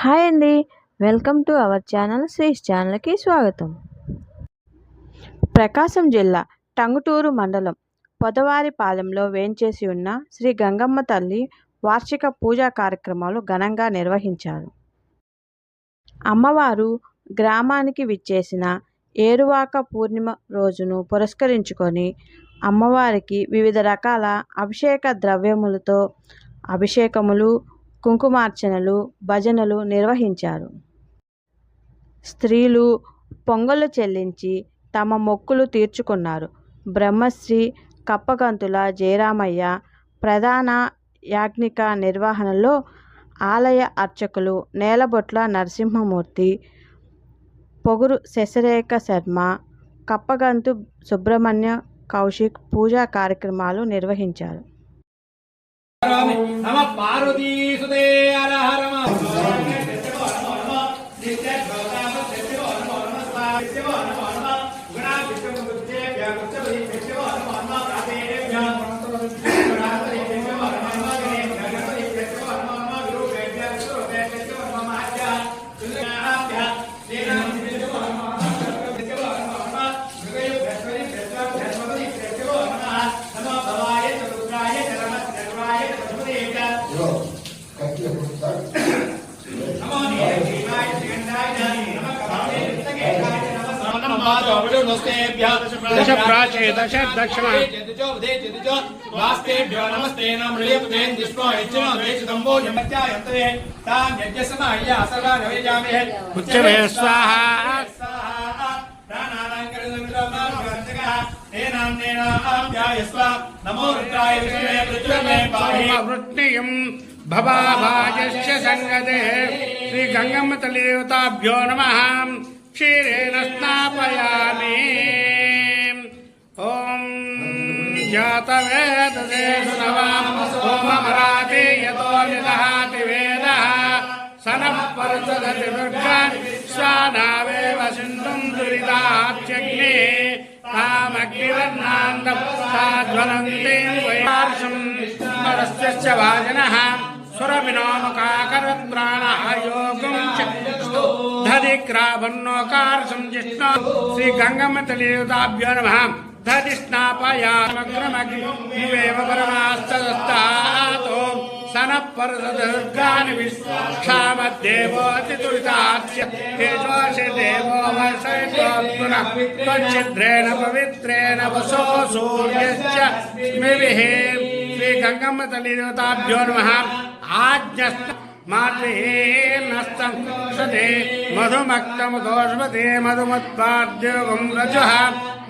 Hi అండి. Welcome to our channel Sri's ఛానల్కి స్వాగతం. ప్రకాశం జిల్లా టంగుటూరు మండలం పొదవారిపాలెంలో వేంచేసి ఉన్న శ్రీ గంగమ్మ తల్లి వార్షిక పూజా కార్యక్రమాలు ఘనంగా నిర్వహించారు. అమ్మవారు గ్రామానికి విచ్చేసిన ఏరువాక పూర్ణిమ రోజును పురస్కరించుకొని అమ్మవారికి వివిధ రకాల అభిషేక ద్రవ్యములతో అభిషేకములు కుంకుమార్చనలు భజనలు నిర్వహించారు. స్త్రీలు పొంగలు చెల్లించి తమ మొక్కులు తీర్చుకున్నారు. బ్రహ్మశ్రీ కప్పగంతుల జయరామయ్య ప్రధాన యాజ్ఞిక నిర్వహణలో ఆలయ అర్చకులు నేలబొట్ల నరసింహమూర్తి పొగురు శశరేఖ శర్మ కప్పగంతు సుబ్రహ్మణ్య కౌశిక్ పూజా కార్యక్రమాలు నిర్వహించారు. నమ పార్వతీ సుతే दश प्राचे दश दक्षिण। वास्तेभ्यो नमस्ते नम्रियपते दिष्टो यज्ञो देशदम्बो यमत्यायन्तरे तां यज्ञसमाह्य असदा नवेजामहे उच्चमे स्वाहा। नमो रुद्राय विष्णवे पृथ्वे पाहि वृत्तियम् भवाभाजस्य सङ्गते श्रीगङ्गम्म तलिदेवताभ्यो नमः क्षीरेण स्नापयामि ॐ जातवेदसे सुनवाम् सोममराति यतो निदहाति वेदः सनः परसदति दुर्गान् स्वानावेव सिन्धुम् दुरितात्यग्ने तामग्निवर्णान्तम् साज्वलन्तीम् वैवार्षम् परस्य भाजनः सुरविनोमुखाकरत्राणः योगम् धदिक्राभन्नोकार संजिष्ण श्री गंगम नमः धदिष्णापयामग्रमग्निमेव परमास्तदस्तातो। सनः परसदुर्गानि विश्वाक्षामद्देवोऽतिदुरितास्य तेजोषि देवो पवित्रेण वसो सूर्यश्च। स्मिभिः। श्रीगङ्गम्मतलियुताभ्यो नमः आज्ञस्त మాల్యే నష్టం. సదే మధుమక్తము దోషవతే మధుమత్పాద్యోగం రజు.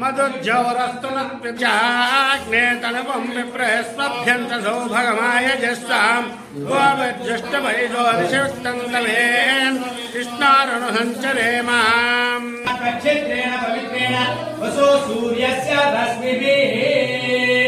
మధుర్జౌరస్తు నగ్నే తనపం విప్రహస్వభ్యంత సౌభగమాయ జస్వాం గోవిజ్యుష్టమైదోదిశక్తం తలేన్ కృష్ణారుణు సంచరే మాం పవిత్రేణ వసో సూర్యస్య రశ్మిభిః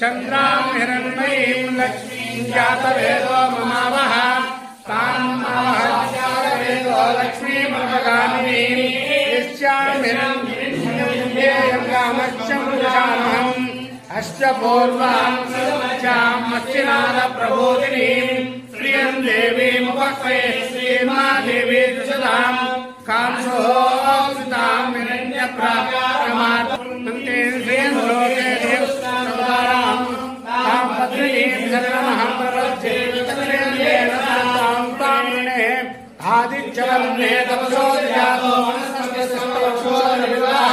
చంద్రాం హిరణ్మయీం లక్ష్మీం జాతవేదో మమావహ తాం మహాజాతవేదో లక్ష్మీమగామినీం యస్యాం అశ్చ పూర్వాం మచ్చినాద ప్రబోధినీం శ్రియం దేవీముపక్వే శ్రీమాదేవీ దుషదాం కాంసోతాం హిరణ్య ప్రాప్యమాత్మంతే ఆదిత్యవర్ణే తపసో జాతో మనస్తస్యోదవివాహ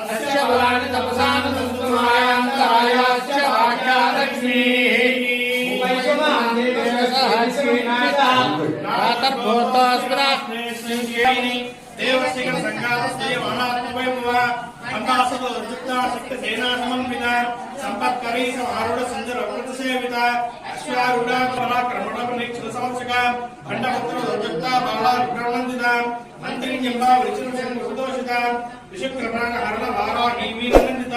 తస్య బలాని తపసాన సంతుమాయాంతరాయాశ్చ వాక్యాలక్ష్మీః రాతర్భూతోస్మిరా దేవశ్రీ సంఘాతస్తే వనాత్మవైభవ వాసవోర్జుక్త శక్తి సేనా సమన్విత సంపత్కరీ సమారుఢ సుందర వ్రత సేవిత అశ్వారూఢ పరాక్రమణ పరీక్షణ సంవత్సక ఖండపత్ర ఉర్జుక్త బాలా విక్రమందిత మంత్రి జంబా విచన సుదోషిత విషుక్రమాణ హరణ వారా నీవీనందిత.